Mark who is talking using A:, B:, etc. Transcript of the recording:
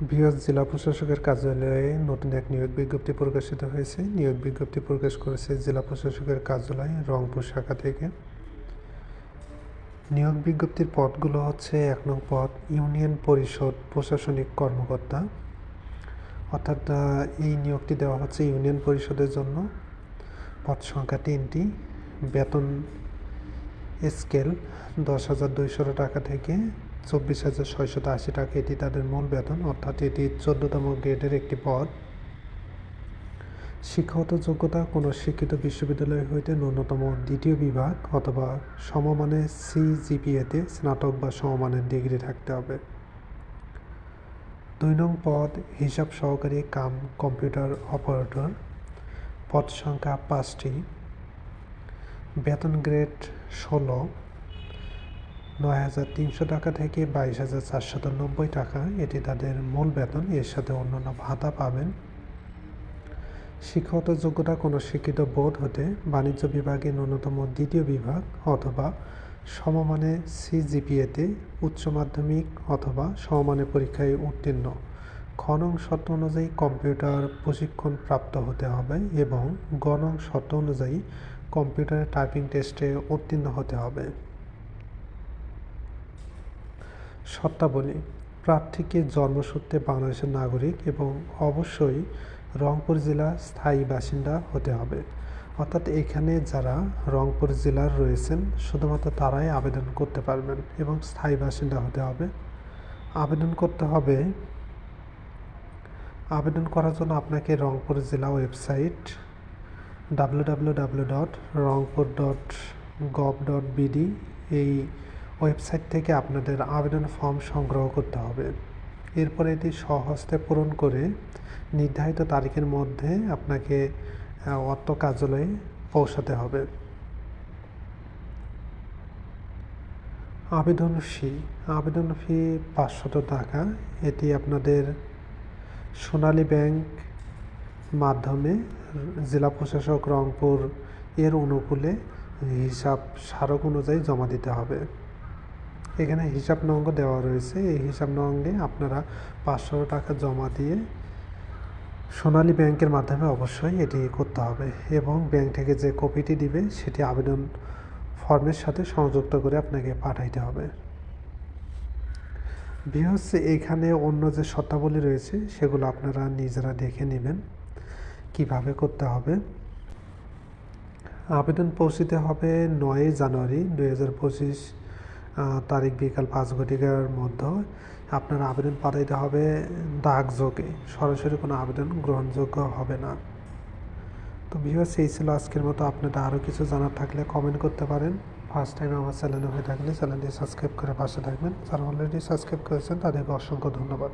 A: বৃহৎ জেলা প্রশাসকের কার্যালয়ে নতুন এক নিয়োগ বিজ্ঞপ্তি প্রকাশিত হয়েছে। নিয়োগ বিজ্ঞপ্তি প্রকাশ করেছে জেলা প্রশাসকের কার্যালয় রংপুর শাখা থেকে। নিয়োগ বিজ্ঞপ্তির পদগুলো হচ্ছে এক নং পদ, ইউনিয়ন পরিষদ প্রশাসনিক কর্মকর্তা। অর্থাৎ এই নিয়োগটি দেওয়া হচ্ছে ইউনিয়ন পরিষদের জন্য। পদ সংখ্যা তিনটি, বেতন স্কেল দশ হাজার দুইশো টাকা থেকে চব্বিশ হাজার ছয়শত আশি টাকা এটি তাদের মূল বেতন, অর্থাৎ এটি চোদ্দতম গ্রেডের একটি পদ। শিক্ষাগত যোগ্যতা কোনো শিক্ষিত বিশ্ববিদ্যালয় হইতে ন্যূনতম দ্বিতীয় বিভাগ অথবা সমমানের সিজিপিএতে স্নাতক বা সমমানের ডিগ্রি থাকতে হবে। দুই নং পদ, হিসাব সহকারী কাম কম্পিউটার অপারেটর, পদ সংখ্যা পাঁচটি। বেতন গ্রেড ষোলো। নয় হাজার তিনশো টাকা থেকে বাইশ হাজার চারশত নব্বই টাকা। এটি তাদের মূল বেতন। এর সাথে অন্যান্য ভাতা পাবেন। শিক্ষাগত যোগ্যতা কোনো শিক্ষিত বোর্ড হতে বাণিজ্য বিভাগে ন্যূনতম দ্বিতীয় বিভাগ অথবা সমমানের সিজিপিএতে উচ্চ মাধ্যমিক অথবা সমমানের পরীক্ষায় উত্তীর্ণ। খনং শর্ত অনুযায়ী কম্পিউটার প্রশিক্ষণ প্রাপ্ত হতে হবে এবং গণং শর্ত অনুযায়ী কম্পিউটার টাইপিং টেস্টে উত্তীর্ণ হতে হবে। শর্তাবলী প্রার্থীকে জন্মসূত্রে বাংলাদেশের নাগরিক এবং অবশ্যই রংপুর জেলার স্থায়ী বাসিন্দা হতে হবে। অর্থাৎ এখানে যারা রংপুর জেলার রয়েছেন, শুধুমাত্র তারাই আবেদন করতে পারবেন এবং স্থায়ী বাসিন্দা হতে হবে। আবেদন করতে হবে। আবেদন করার জন্য আপনাকে রংপুর জেলা website W W W dot Rangpur dot gov dot BD এই ওয়েবসাইট থেকে আপনাদের আবেদন ফর্ম সংগ্রহ করতে হবে। এরপরে এটি সহস্তে পূরণ করে নির্ধারিত তারিখের মধ্যে আপনাকে অর্থ কার্যালয়ে পৌঁছাতে হবে। আবেদন ফি আবেদন ফি পাঁচশত টাকা। এটি আপনাদের সোনালী ব্যাংক মাধ্যমে জেলা প্রশাসক রংপুর এর অনুকূলে হিসাব স্মারক অনুযায়ী জমা দিতে হবে। এখানে হিসাব নঙ্গ দেওয়া রয়েছে। এই হিসাব নঙ্গে আপনারা পাঁচশো টাকা জমা দিয়ে সোনালী ব্যাংকের মাধ্যমে অবশ্যই এটি করতে হবে এবং ব্যাংক থেকে যে কপিটি দিবে, সেটি আবেদন ফর্মের সাথে সংযুক্ত করে আপনাকে পাঠাইতে হবে। বিহস এখানে অন্য যে শর্তাবলী রয়েছে, সেগুলো আপনারা নিজেরা দেখে নেবেন। কীভাবে করতে হবে? আবেদন পৌঁছিতে হবে নয় জানুয়ারি দুই হাজার পঁচিশ তারিখ বিকাল পাঁচ ঘটিকার মধ্যে আপনার আবেদন পাঠাইতে হবে ডাকযোগে সরাসরি কোনো আবেদন গ্রহণযোগ্য হবে না। তো ভিউয়ার্স এই ছিল আজকের মতো। আপনাদের আরও কিছু জানার থাকলে কমেন্ট করতে পারেন। ফার্স্ট টাইম আমার চ্যানেলে হয়ে থাকলে চ্যানেলটি সাবস্ক্রাইব করে পাশে থাকবেন। যারা অলরেডি সাবস্ক্রাইব করেছেন, তাদেরকে অসংখ্য ধন্যবাদ।